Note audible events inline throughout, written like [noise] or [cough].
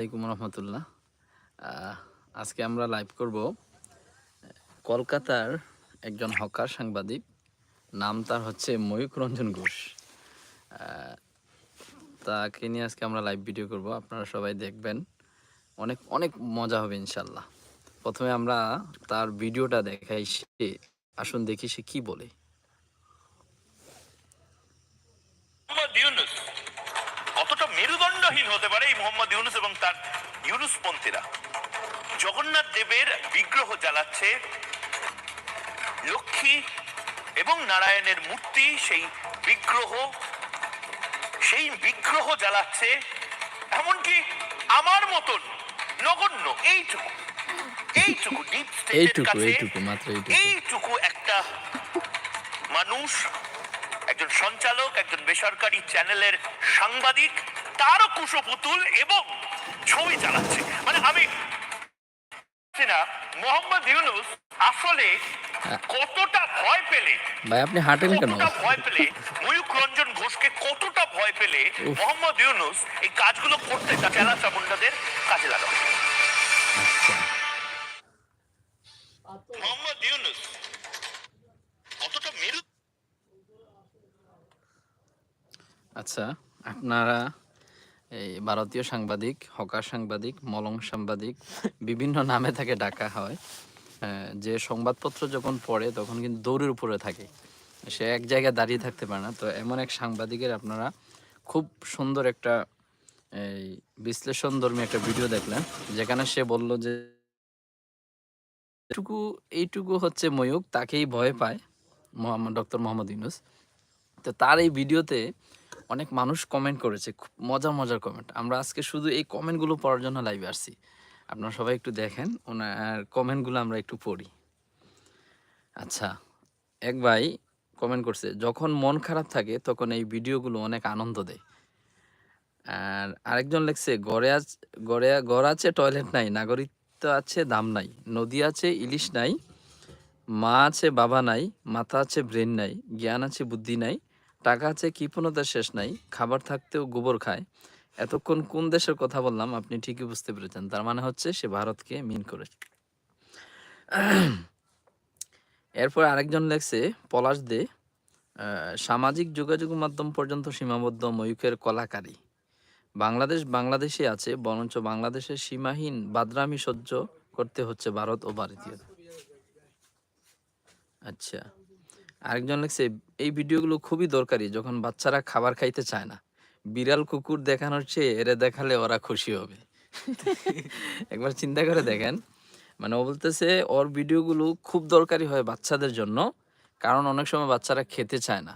আসসালামাইকুম রহমতুল্লাহ। আজকে আমরা লাইভ করব কলকাতার একজন হকার সাংবাদিক। নাম তার হচ্ছে ময়ূক রঞ্জন ঘোষ। তাকে নিয়ে আজকে আমরা লাইভ ভিডিও করব, আপনারা সবাই দেখবেন। অনেক অনেক মজা হবে ইনশাল্লাহ প্রথমে আমরা তার ভিডিওটা দেখাই, সে আসুন দেখি সে কি বলে মোহাম্মদ ইউনুস কতটা মেরুদণ্ডহীন হতে পারে এই মোহাম্মদ ইউনুস এবং তার ইউনুস পন্থীরা। জগন্নাথ দেবের বিগ্রহ জ্বালাচ্ছে লক্ষ্মী এবং নারায়ণের মূর্তি সেই বিগ্রহ সেই বিগ্রহ জ্বালাচ্ছে এমনকি আমার মতন নগণ্য এইটুকু এইটুকু ডিপ স্টেটের কাছে এইটুকু। এইটুকু একটা মানুষ একজন সঞ্চালক একজন বেসরকারি চ্যানেলের সাংবাদিক তারও কুশপুতুল এবং ছবি চালাচ্ছে। মানে আমি না মোহাম্মদ ইউনুস আসলে কতটা ভয় পেলে? ভাই আপনি হাঁটেন কেন? ভয় পেলে? ময়ূক রঞ্জন ঘোষকে কতটা ভয় পেলে? মোহাম্মদ ইউনুস এই কাজগুলো করতে তা চেলা চামুন্ডাদের কাজে লাগাবে আচ্ছা। মোহাম্মদ ইউনুস কতটা মেরু আচ্ছা আপনারা এই ভারতীয় সাংবাদিক, হকার সাংবাদিক, মলং সাংবাদিক, বিভিন্ন নামে তাকে ডাকা হয়। যে সংবাদপত্র যখন পড়ে তখন কিন্তু দৌড়ের উপরে থাকে। সে এক জায়গায় দাঁড়িয়ে থাকতে পারে না। তো এমন এক সাংবাদিকের আপনারা খুব সুন্দর একটা, এই বিশ্লেষণ বিশ্লেষণধর্মী একটা ভিডিও দেখলেন, যেখানে সে বলল যে, এইটুকু এইটুকু হচ্ছে ময়ূক তাকেই ভয় পায় ডক্টর মোহাম্মদ ইউনুস। তো তার এই ভিডিওতে অনেক মানুষ কমেন্ট করেছে, খুব মজার মজার কমেন্ট আমরা আজকে শুধু এই কমেন্টগুলো পড়ার জন্য লাইভে আসছি। আপনারা সবাই একটু দেখেন, ওনার কমেন্টগুলো আমরা একটু পড়ি। আচ্ছা এক ভাই কমেন্ট করছে, যখন মন খারাপ থাকে, তখন এই ভিডিওগুলো অনেক আনন্দ দেয়। আর আরেকজন লিখছে গড়ে আছ গড়ে ঘর আছে টয়লেট নাই, নাগরিকত্ব আছে, দাম নাই, নদী আছে, ইলিশ নাই, মা আছে, বাবা নাই মাথা আছে ব্রেন নাই, জ্ঞান আছে, বুদ্ধি নাই টাকা আছে কৃপণতার শেষ নাই, খাবার থাকতেও গোবর খায়। এতক্ষণ কোন দেশের কথা বললাম আপনি ঠিকই বুঝতে পেরেছেন, তার মানে হচ্ছে সে ভারতকে মিন করেছে এরপর আরেকজন লেখছে, পলাশ দে সামাজিক যোগাযোগ মাধ্যম পর্যন্ত সীমাবদ্ধ ময়ূকের কলাকারী। বাংলাদেশ বাংলাদেশে আছে, বরঞ্চ বাংলাদেশের সীমাহীন বাদরামি সহ্য করতে হচ্ছে ভারত ও ভারতীয় আচ্ছা। আরেকজন লিখছে, এই ভিডিওগুলো খুবই দরকারি যখন বাচ্চারা খাবার খাইতে চায় না। বিড়াল কুকুর দেখানোর চেয়ে এরে দেখালে ওরা খুশি হবে। [laughs] একবার চিন্তা করে দেখেন। মানে ও বলতেছে, ওর ভিডিওগুলো খুব দরকারি হয় বাচ্চাদের জন্য, কারণ অনেক সময় বাচ্চারা খেতে চায় না।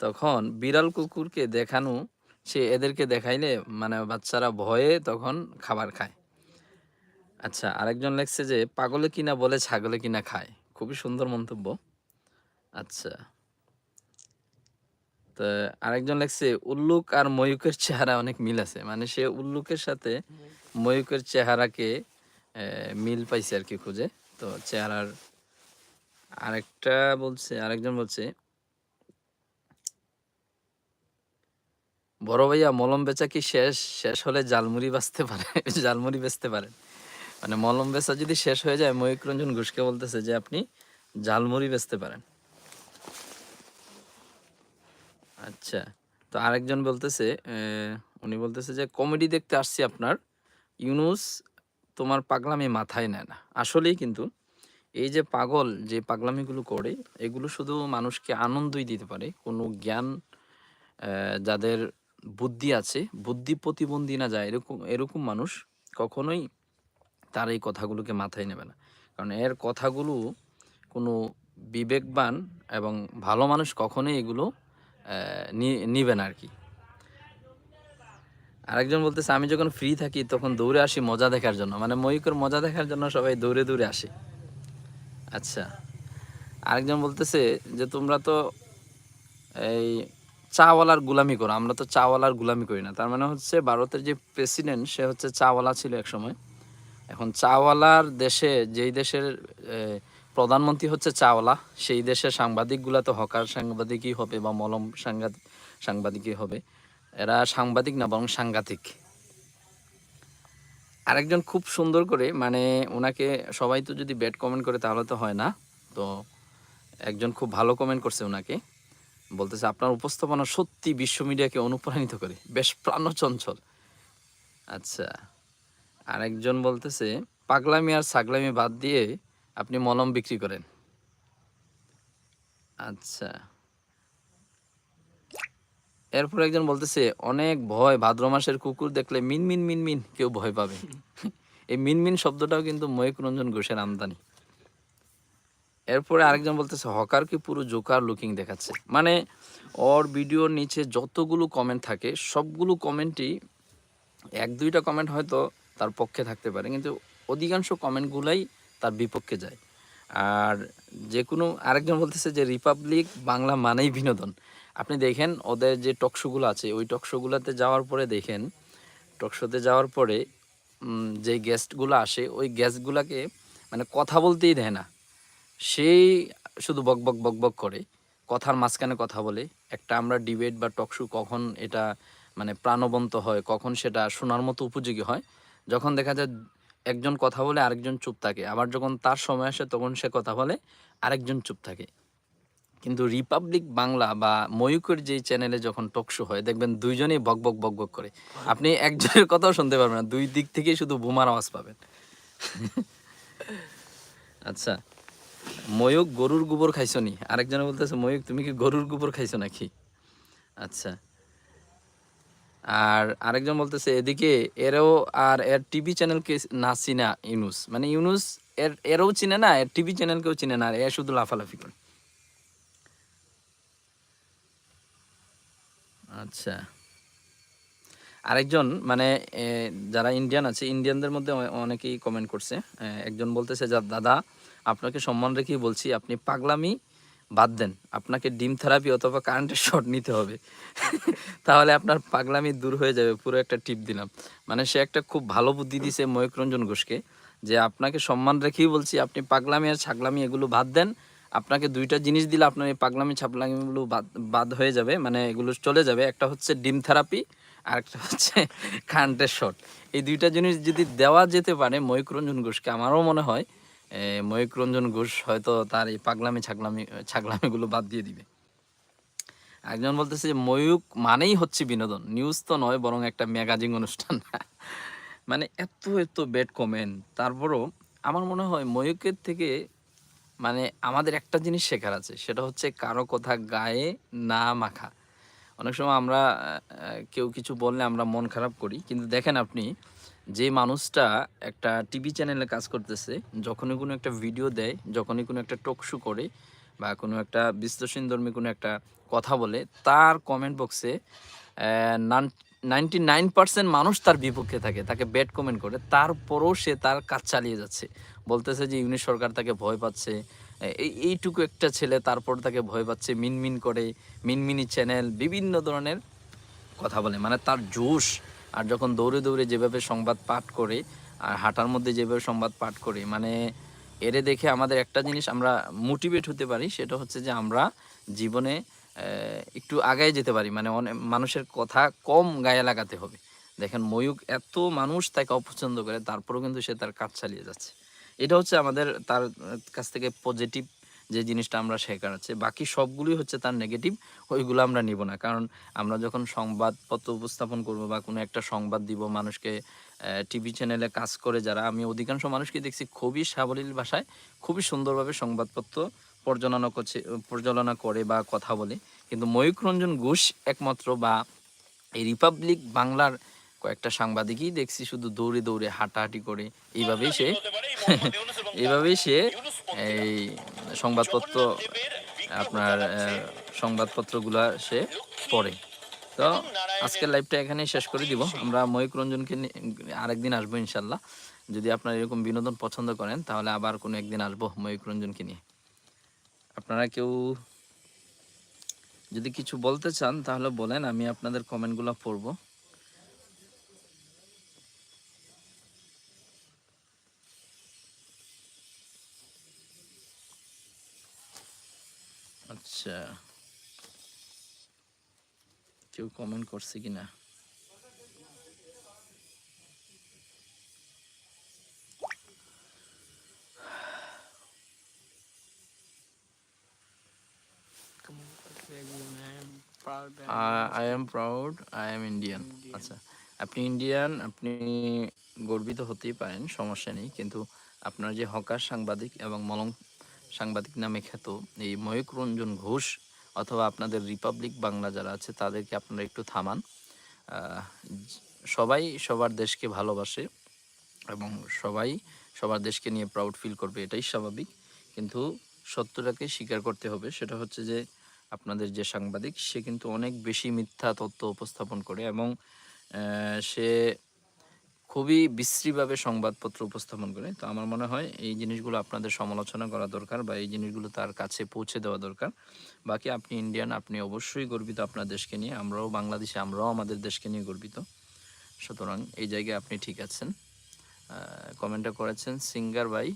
তখন বিড়াল কুকুরকে দেখানো, সে এদেরকে দেখাইলে মানে বাচ্চারা ভয়ে তখন খাবার খায়। আচ্ছা আরেকজন লেখছে যে, পাগলে কিনা বলে ছাগলে কিনা খায়। খুবই সুন্দর মন্তব্য। আচ্ছা। তো আরেকজন লেখছে, উল্লুক আর ময়ূকের চেহারা অনেক মিল আছে। মানে সে উল্লুকের সাথে ময়ূকের চেহারাকে মিল পাইছে আর কি খুঁজে। তো চেহারার আরেকটা বলছে, আরেকজন বলছে, বড় ভাইয়া, মলম বেচা কি শেষ? শেষ হলে জালমুড়ি বাঁচতে পারে? [laughs] জালমুড়ি বেচতে পারেন মানে মলম বেচা যদি শেষ হয়ে যায়, ময়ূক রঞ্জন ঘোষকে বলতেছে যে, আপনি জালমুড়ি বেচতে পারেন। আচ্ছা তো আরেকজন বলতেছে উনি বলতেছে যে, কমেডি দেখতে আসছি আপনার। ইউনুস তোমার পাগলামি মাথায় নেয় না। আসলেই কিন্তু এই যে পাগল যে পাগলামিগুলো করে, এগুলো শুধু মানুষকে আনন্দই দিতে পারে। কোনো জ্ঞান যাদের বুদ্ধি আছে, বুদ্ধি প্রতিবন্ধী না যায়, এরকম এরকম মানুষ কখনোই তার এই কথাগুলোকে মাথায় নেবে না। কারণ এর কথাগুলো কোনো বিবেকবান এবং ভালো মানুষ কখনোই এগুলো আহ, নি- নিবে আর কি। আরেকজন বলতেছে আমি যখন ফ্রি থাকি তখন দৌড়ে আসি মজা দেখার জন্য। মানে ময়ূকের মজা দেখার জন্য সবাই দৌড়ে দৌড়ে আসে। আচ্ছা। আরেকজন বলতেছে যে তোমরা তো এই চাওয়ালার গুলামি করো আমরা তো চাওয়ালার গুলামি করি না। তার মানে হচ্ছে ভারতের যে প্রেসিডেন্ট সে হচ্ছে চাওয়ালা ছিল এক সময় এখন চাওয়ালার দেশে যেই দেশের প্রধানমন্ত্রী হচ্ছে চাওলা। সেই দেশের সাংবাদিকগুলা তো হকার সাংবাদিকই হবে বা মলম সাংবাদিক সাংবাদিকই হবে। এরা সাংবাদিক না, বরং সাংঘাতিক। আরেকজন খুব সুন্দর করে মানে ওনাকে সবাই তো যদি ব্যাড কমেন্ট করে তাহলে তো হয় না। তো একজন খুব ভালো কমেন্ট করছে ওনাকে বলতেছে, আপনার উপস্থাপনা সত্যি বিশ্ব মিডিয়াকে অনুপ্রাণিত করে। বেশ প্রাণচঞ্চল। আচ্ছা। আরেকজন বলতেছে, পাগলামি আর ছাগলামি বাদ দিয়ে আপনি মলম বিক্রি করেন। আচ্ছা। এরপর একজন বলতেছে অনেক ভয় ভাদ্র মাসের কুকুর দেখলে মিন মিন মিন মিন কেউ ভয় পাবে। [laughs] এই মিন মিন শব্দটাও কিন্তু ময়ূক রঞ্জন ঘোষের আমদানি। এরপরে আরেকজন বলতেছে হকারকে পুরো জোকার লুকিং দেখাচ্ছে? মানে ওর ভিডিওর নিচে যতগুলো কমেন্ট থাকে সবগুলো কমেন্টই এক দুইটা কমেন্ট হয়তো তার পক্ষে থাকতে পারে। কিন্তু অধিকাংশ কমেন্টগুলাই তার বিপক্ষে যায়। আর যে কোনো আরেকজন বলতেছে যে রিপাবলিক বাংলা মানেই বিনোদন। আপনি দেখেন ওদের যে টকশোগুলো আছে, ওই টকশোগুলোতে যাওয়ার পরে দেখেন টকশোতে যাওয়ার পরে যে গেস্টগুলো আসে, ওই গেস্টগুলোকে মানে কথা বলতেই দেয় না। সেই শুধু বক বক বক বক করে। কথার মাঝখানে কথা বলে। একটা আমরা ডিবেট বা টকশো কখন এটা মানে প্রাণবন্ত হয়, কখন সেটা শোনার মতো উপযোগী হয়। যখন দেখা যায় একজন কথা বলে আরেকজন চুপ থাকে। আবার যখন তার সময় আসে তখন সে কথা বলে আরেকজন চুপ থাকে। কিন্তু রিপাবলিক বাংলা বা ময়ূকের যে চ্যানেলে যখন টকশো হয়, দেখবেন দুইজনেই বক বক বক বক করে। আপনি একজনের কথাও শুনতে পারবেন না, দুই দিক থেকেই শুধু বোমার আওয়াজ পাবেন। আচ্ছা ময়ূক গরুর গোবর খাইছো নি? আরেকজনে বলতেছে ময়ূক তুমি কি গরুর গোবর খাইছো নাকি? আচ্ছা আর আরেকজন বলতেছে, এদিকে এরও আর এর টিভি চ্যানেলকে না চিনা ইউনুস। মানে ইউনুস এর, এরও চিনে না, এর টিভি চ্যানেলকেও চিনে না, আর এ শুধু লাফালাফি করে। আচ্ছা। আরেকজন মানে যারা ইন্ডিয়ান আছে ইন্ডিয়ানদের মধ্যে অনেকেই কমেন্ট করছে। একজন বলতেছে, যা, দাদা, আপনাকে সম্মান রেখেই বলছি, আপনি পাগলামি বাদ দেন, আপনাকে ডিম থেরাপি অথবা কারেন্টের শট নিতে হবে। তাহলে আপনার পাগলামি দূর হয়ে যাবে, পুরো একটা টিপ দিলাম। মানে সে একটা খুব ভালো বুদ্ধি দিছে ময়ূক রঞ্জন ঘোষকে, যে আপনাকে সম্মান রেখেই বলছি, আপনি পাগলামি আর ছাগলামি এগুলো বাদ দেন। আপনাকে দুইটা জিনিস দিলে আপনার এই পাগলামি ছাপলামিগুলো বাদ বাদ হয়ে যাবে মানে এগুলো চলে যাবে। একটা হচ্ছে ডিম থেরাপি, আর একটা হচ্ছে কারেন্টের শট এই দুইটা জিনিস যদি দেওয়া যেতে পারে ময়ূক রঞ্জন ঘোষকে, আমারও মনে হয় ময়ূক রঞ্জন ঘোষ হয়তো তার এই পাগলামি, ছাগলামি, ছাগলামিগুলো বাদ দিয়ে দিবে। একজন বলতেছে ময়ূক মানেই হচ্ছে বিনোদন। নিউজ তো নয়, বরং একটা ম্যাগাজিন অনুষ্ঠান। মানে এত এত ব্যাড কমেন্ট তারপরও আমার মনে হয় ময়ূকের থেকে মানে আমাদের একটা জিনিস শেখার আছে, সেটা হচ্ছে কারও কথা গায়ে না মাখা। অনেক সময় আমরা কেউ কিছু বললে আমরা মন খারাপ করি, কিন্তু দেখেন আপনি যে মানুষটা একটা টিভি চ্যানেলে কাজ করতেছে, যখনই কোনো একটা ভিডিও দেয়, যখনই কোনো একটা টক শো করে বা কোনো একটা বিশ্লেষণধর্মী কোনো একটা কথা বলে, তার কমেন্ট বক্সে নাইনটি নাইন পার্সেন্ট মানুষ তার বিপক্ষে থাকে, তাকে ব্যাড কমেন্ট করে। তারপরও সে তার কাজ চালিয়ে যাচ্ছে। বলতেছে যে ইউনিট সরকার তাকে ভয় পাচ্ছে। এই, এইটুকু একটা ছেলে তারপর তাকে ভয় পাচ্ছে, মিনমিন করে, মিনমিনি চ্যানেল বিভিন্ন ধরনের কথা বলে। মানে তার জোশ আর যখন দৌড়ে দৌড়ে যেভাবে সংবাদ পাঠ করে আর হাঁটার মধ্যে যেভাবে সংবাদ পাঠ করে মানে এরে দেখে আমাদের একটা জিনিস আমরা মোটিভেট হতে পারি, সেটা হচ্ছে যে আমরা জীবনে একটু আগায় যেতে পারি। মানে অনেক মানুষের কথা কম গায়ে লাগাতে হবে। দেখেন ময়ূক এত মানুষ তাকে অপছন্দ করে, তারপরেও কিন্তু সে তার কাজ চালিয়ে যাচ্ছে। এটা হচ্ছে আমাদের, তার কাছ থেকে পজিটিভ যে জিনিসটা আমরা শেখার আছে বাকি সবগুলোই হচ্ছে তার নেগেটিভ ওইগুলো আমরা নিব না। কারণ আমরা যখন সংবাদপত্র উপস্থাপন করব বা কোনো একটা সংবাদ দিব মানুষকে টিভি চ্যানেলে কাজ করে যারা আমি অধিকাংশ মানুষকে দেখছি খুবই সাবলীল ভাষায় খুবই সুন্দরভাবে সংবাদপত্র পর্যালোচনা করছে পর্যালোচনা করে বা কথা বলে। কিন্তু ময়ূক রঞ্জন ঘোষ একমাত্র বা এই রিপাবলিক বাংলার কয়েকটা সাংবাদিকই দেখছি শুধু দৌড়ে দৌড়ে হাঁটাহাঁটি করে। এইভাবেই সে তার [laughs] এইভাবেই সে এই সংবাদপত্র, আপনার সংবাদপত্রগুলো সে পড়ে। তো আজকের লাইভটা এখানেই শেষ করে দিব। আমরা ময়ূক রঞ্জনকে আরেকদিন আসব ইনশাল্লাহ যদি আপনারা এরকম বিনোদন পছন্দ করেন, তাহলে আবার কোনো একদিন আসব ময়ূক রঞ্জনকে নিয়ে। আপনারা কেউ যদি কিছু বলতে চান, তাহলে বলেন, আমি আপনাদের কমেন্টগুলো পড়ব। আচ্ছা কেউ কমেন্ট করছে কিনা? I am proud I am Indian আচ্ছা আপনি ইন্ডিয়ান আপনি গর্বিত হতেই পারেন সমস্যা নেই। কিন্তু আপনার যে হকার সাংবাদিক এবং মলং সাংবাদিক নামে খ্যাত এই ময়ূক রঞ্জন ঘোষ অথবা আপনাদের রিপাবলিক বাংলা যারা আছে, তাদেরকে আপনারা একটু থামান। সবাই সবার দেশকে ভালোবাসে এবং সবাই সবার দেশকে নিয়ে প্রাউড ফিল করবে, এটাই স্বাভাবিক। কিন্তু সত্যটাকে স্বীকার করতে হবে, সেটা হচ্ছে যে আপনাদের যে সাংবাদিক, সে কিন্তু অনেক বেশি মিথ্যা তথ্য উপস্থাপন করে এবং সে খুবই বিশ্রীভাবে সংবাদপত্র উপস্থাপন করে। তো আমার মনে হয় এই জিনিসগুলো আপনাদের সমালোচনা করা দরকার বা এই জিনিসগুলো তার কাছে পৌঁছে দেওয়া দরকার। বাকি আপনি ইন্ডিয়ান আপনি অবশ্যই গর্বিত আপনার দেশকে নিয়ে। আমরাও বাংলাদেশে, আমরাও আমাদের দেশকে নিয়ে গর্বিত। সুতরাং এই জায়গায় আপনি ঠিক আছেন। কমেন্টটা করেছেন সিঙ্গার ভাই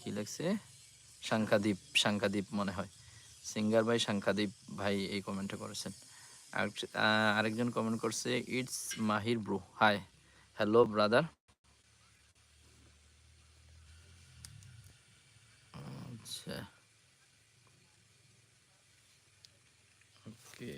কি লাগছে সাংখ্যাদীপ সাংখ্যাদীপ মনে হয়। সিঙ্গার ভাই সাংখ্যাদীপ ভাই এই কমেন্টটা করেছেন। আর আরেকজন কমেন্ট করছে it's Mahir bro hi hello brother আচ্ছা। ওকে